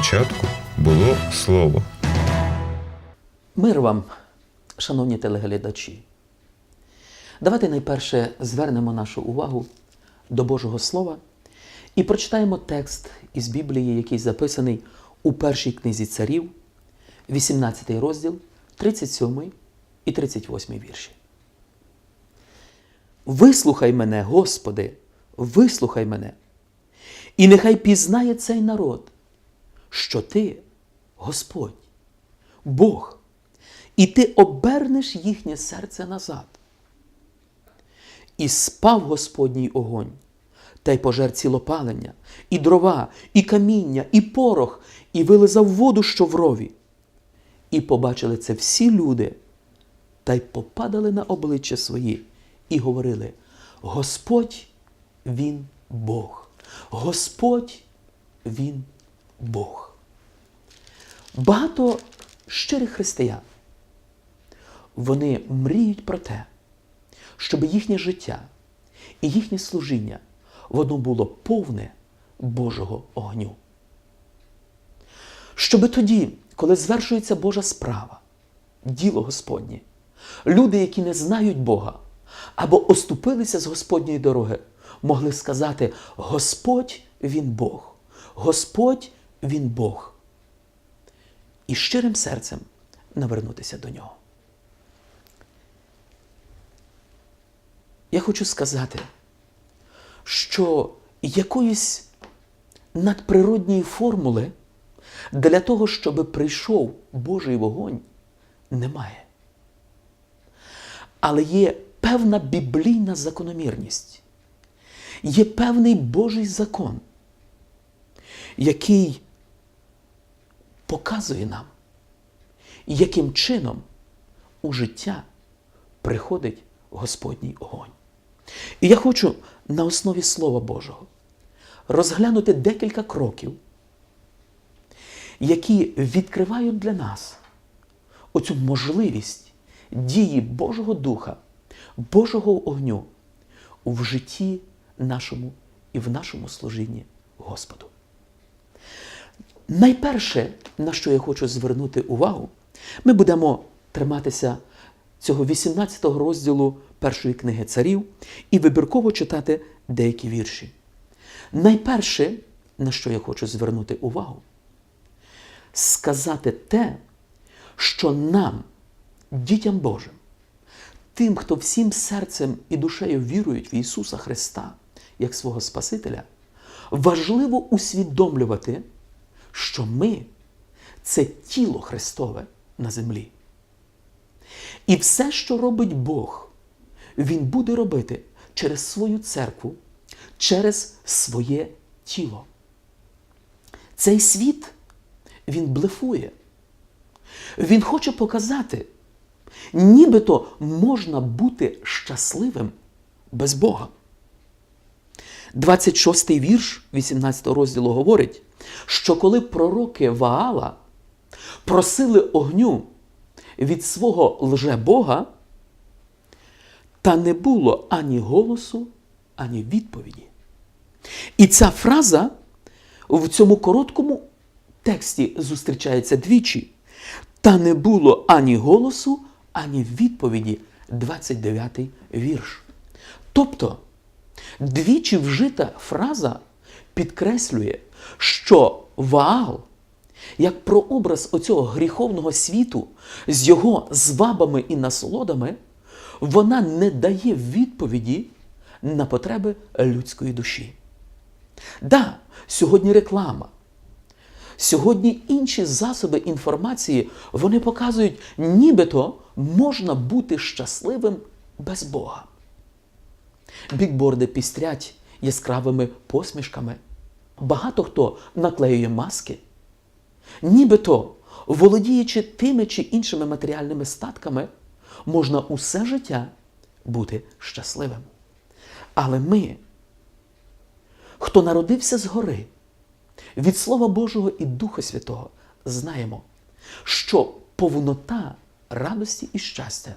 початку було слово. Мир вам, шановні телеглядачі. Давайте найперше звернемо нашу увагу до Божого Слова і прочитаємо текст із Біблії, який записаний у першій книзі царів, 18 розділ, 37 і 38 вірші. Вислухай мене, Господи, вислухай мене, і нехай пізнає цей народ, що Ти, Господь, Бог, і ти обернеш їхнє серце назад. І спав Господній огонь, та й пожер цілопалення, і дрова, і каміння, і порох, і вилизав воду, що в рові. І побачили це всі люди, та й попадали на обличчя свої, і говорили: Господь він Бог, Господь він Бог. Багато щирих християн вони мріють про те, щоб їхнє життя і їхнє служіння воно було повне Божого огню. Щоби тоді, коли звершується Божа справа, діло Господнє, люди, які не знають Бога або оступилися з Господньої дороги, могли сказати: Господь він Бог, Господь він Бог. І щирим серцем навернутися до нього. Я хочу сказати, що якоїсь надприродньої формули для того, щоб прийшов Божий вогонь, немає. Але є певна біблійна закономірність, є певний Божий закон, який показує нам, яким чином у життя приходить Господній огонь. І я хочу на основі Слова Божого розглянути декілька кроків, які відкривають для нас оцю можливість дії Божого Духа, Божого огню в житті нашому і в нашому служінні Господу. Найперше, на що я хочу звернути увагу, ми будемо триматися цього 18 розділу першої книги царів і вибірково читати деякі вірші. Найперше, на що я хочу звернути увагу, сказати те, що нам, дітям Божим, тим, хто всім серцем і душею вірують в Ісуса Христа як свого Спасителя, важливо усвідомлювати, що ми це тіло Христове на землі. І все, що робить Бог, Він буде робити через свою церкву, через своє тіло. Цей світ, він блефує. Він хоче показати, нібито можна бути щасливим без Бога. 26 й вірш 18 розділу говорить, що коли пророки Ваала просили огню від свого лже-Бога, та не було ані голосу, ані відповіді. І ця фраза в цьому короткому тексті зустрічається двічі. Та не було ані голосу, ані відповіді. 29 вірш. Тобто, двічі вжита фраза підкреслює, що Ваал, як прообраз оцього гріховного світу з його звабами і насолодами, вона не дає відповіді на потреби людської душі. Да, сьогодні реклама. Сьогодні інші засоби інформації вони показують, нібито можна бути щасливим без Бога. Бікборди пістрять яскравими посмішками. Багато хто наклеює маски. Нібито, володіючи тими чи іншими матеріальними статками, можна усе життя бути щасливим. Але ми, хто народився згори, від Слова Божого і Духа Святого, знаємо, що повнота радості і щастя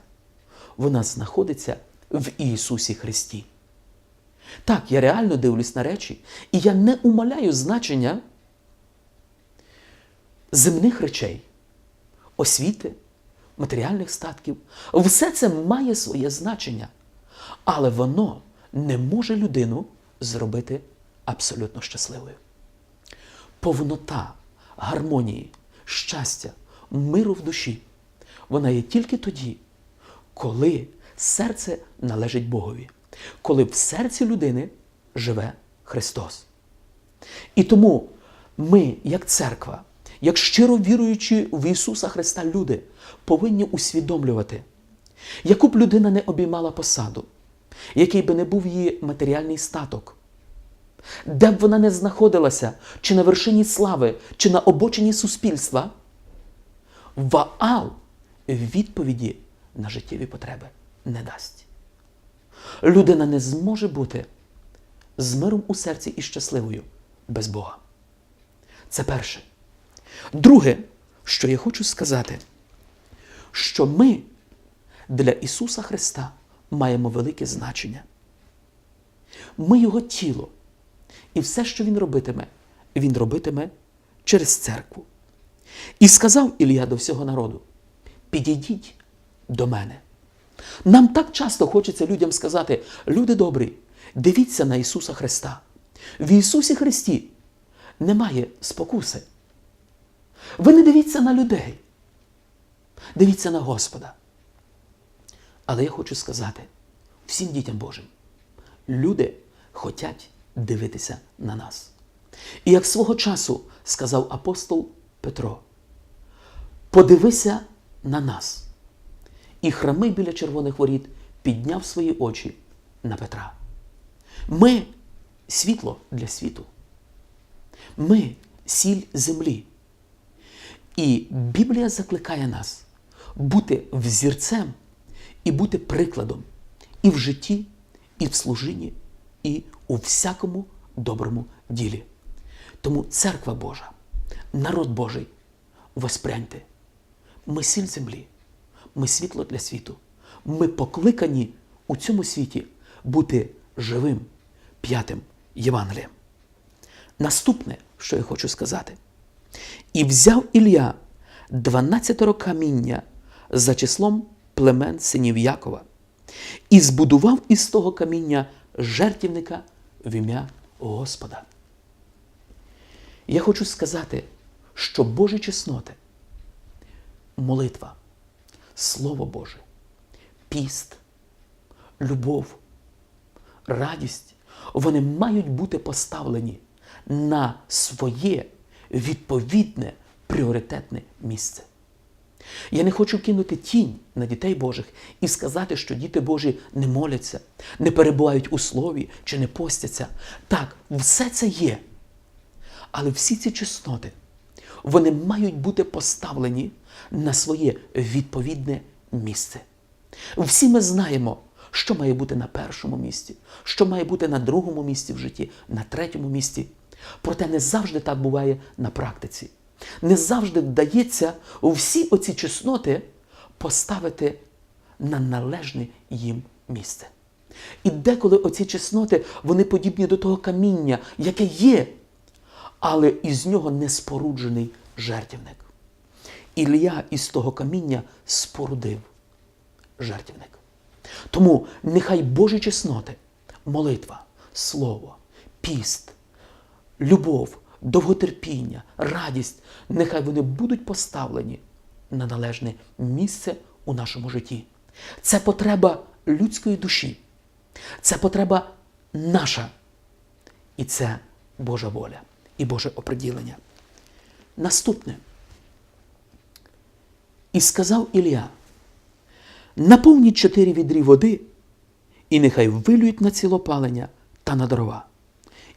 вона знаходиться в Ісусі Христі. Так, я реально дивлюсь на речі, і я не умаляю значення земних речей, освіти, матеріальних статків, все це має своє значення, але воно не може людину зробити абсолютно щасливою. Повнота гармонії, щастя, миру в душі, вона є тільки тоді, коли серце належить Богові, коли в серці людини живе Христос. І тому ми, як церква, як щиро віруючи в Ісуса Христа люди, повинні усвідомлювати, яку б людина не обіймала посаду, який би не був її матеріальний статок, де б вона не знаходилася, чи на вершині слави, чи на обочині суспільства, Ваал відповіді на життєві потреби не дасть. Людина не зможе бути з миром у серці і щасливою без Бога. Це перше. Друге, що я хочу сказати, що ми для Ісуса Христа маємо велике значення. Ми Його тіло. І все, що Він робитиме, Він робитиме через церкву. І сказав Ілля до всього народу: підійдіть до мене. Нам так часто хочеться людям сказати: люди добрі, дивіться на Ісуса Христа. В Ісусі Христі немає спокуси. Ви не дивіться на людей. Дивіться на Господа. Але я хочу сказати всім дітям Божим, люди хочуть дивитися на нас. І як свого часу сказав апостол Петро, подивися на нас. І храмий біля червоних воріт підняв свої очі на Петра. Ми світло для світу. Ми сіль землі. І Біблія закликає нас бути взірцем і бути прикладом і в житті, і в служінні, і у всякому доброму ділі. Тому церква Божа, народ Божий, воспряньте. Ми сіль землі, ми світло для світу. Ми покликані у цьому світі бути живим п'ятим Євангелієм. Наступне, що я хочу сказати, і взяв Ілля дванадцятеро каміння за числом племен синів Якова, і збудував із того каміння жертівника в ім'я Господа. Я хочу сказати, що Божі чесноти, молитва, Слово Боже, піст, любов, радість, вони мають бути поставлені на своє відповідне пріоритетне місце. Я не хочу кинути тінь на дітей Божих і сказати, що діти Божі не моляться, не перебувають у слові чи не постяться. Так, все це є. Але всі ці чесноти, вони мають бути поставлені на своє відповідне місце. Всі ми знаємо, що має бути на першому місці, що має бути на другому місці в житті, на третьому місці. Проте не завжди так буває на практиці. Не завжди вдається всі оці чесноти поставити на належне їм місце. І деколи оці чесноти, вони подібні до того каміння, яке є, але із нього не споруджений жертівник. Ілля із того каміння спорудив жертівник. Тому нехай Божі чесноти, молитва, слово, піст, любов, довготерпіння, радість, нехай вони будуть поставлені на належне місце у нашому житті. Це потреба людської душі, це потреба наша. І це Божа воля і Боже оприділення. Наступне. І сказав Ілля, наповніть чотири відрі води, і нехай вилюють на цілопалення та на дрова.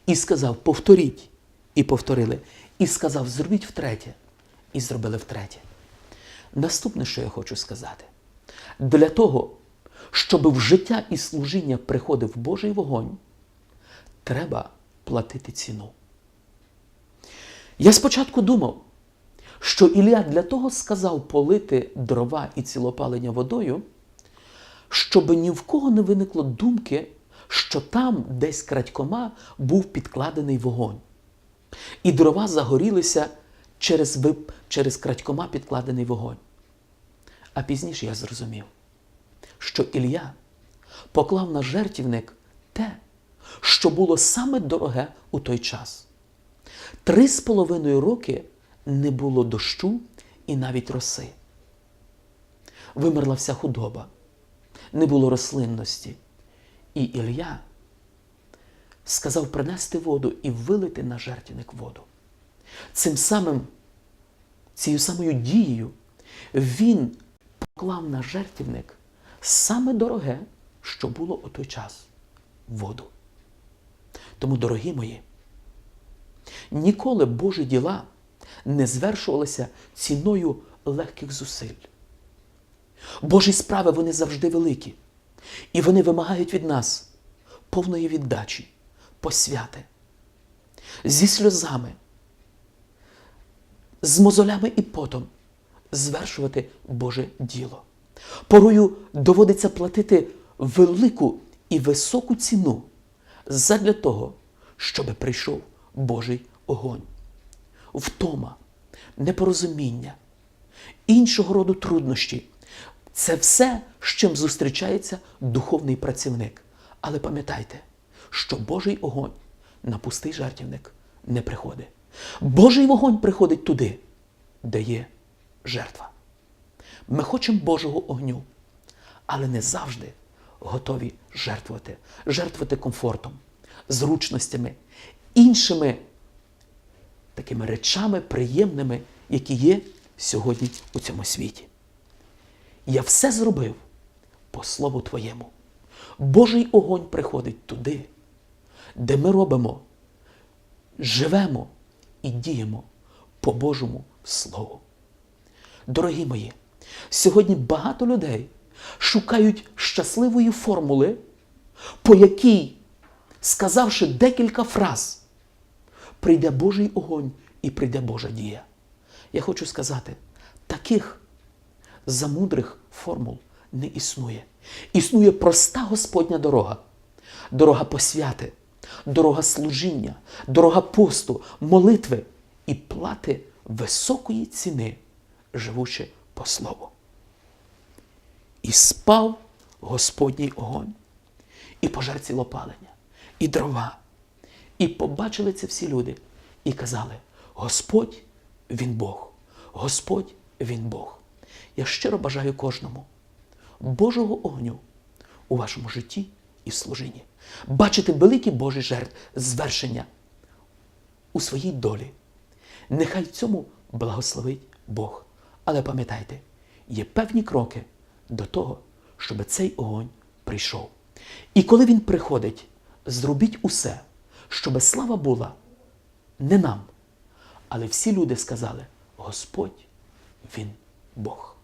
І сказав, повторіть, і повторили. І сказав, зробіть втретє, і зробили втретє. Наступне, що я хочу сказати, для того, щоб в життя і служіння приходив Божий вогонь, треба платити ціну. Я спочатку думав, що Ілля для того сказав полити дрова і цілопалення водою, щоб ні в кого не виникло думки, що там десь крадькома був підкладений вогонь. І дрова загорілися через, вип- через крадькома підкладений вогонь. А пізніше я зрозумів, що Ілля поклав на жертівник те, що було саме дороге у той час. Три з половиною роки не було дощу і навіть роси. Вимерла вся худоба, не було рослинності. І Ілля сказав принести воду і вилити на жертвенник воду. Цим самим, цією самою дією він поклав на жертвенник саме дороге, що було у той час воду. Тому, дорогі мої, ніколи Божі діла не звершувалися ціною легких зусиль. Божі справи вони завжди великі, і вони вимагають від нас повної віддачі, посвяти, зі сльозами, з мозолями і потом звершувати Боже діло. Порою доводиться платити велику і високу ціну задля того, щоби прийшов Божий огонь. Втома, непорозуміння, іншого роду труднощі. Це все, з чим зустрічається духовний працівник. Але пам'ятайте, що Божий огонь на пустий жертівник не приходить. Божий вогонь приходить туди, де є жертва. Ми хочемо Божого огню, але не завжди готові жертвувати, жертвувати комфортом, зручностями, іншими такими речами приємними, які є сьогодні у цьому світі. Я все зробив по слову Твоєму. Божий огонь приходить туди, де ми робимо, живемо і діємо по Божому Слову. Дорогі мої, сьогодні багато людей шукають щасливої формули, по якій, сказавши декілька фраз, прийде Божий огонь і прийде Божа дія. Я хочу сказати, таких замудрих формул не існує. Існує проста Господня дорога, дорога посвяти, дорога служіння, дорога посту, молитви і плати високої ціни, живучи по слову. І спав Господній огонь, і пожер цілопалення, і дрова. І побачили це всі люди і казали: Господь він Бог, Господь він Бог. Я щиро бажаю кожному Божого огню у вашому житті і служінні. Бачити великі Божі жертв звершення у своїй долі. Нехай цьому благословить Бог. Але пам'ятайте, є певні кроки до того, щоб цей огонь прийшов. І коли він приходить, зробіть усе, щоб слава була не нам, але всі люди сказали: Господь, Він Бог.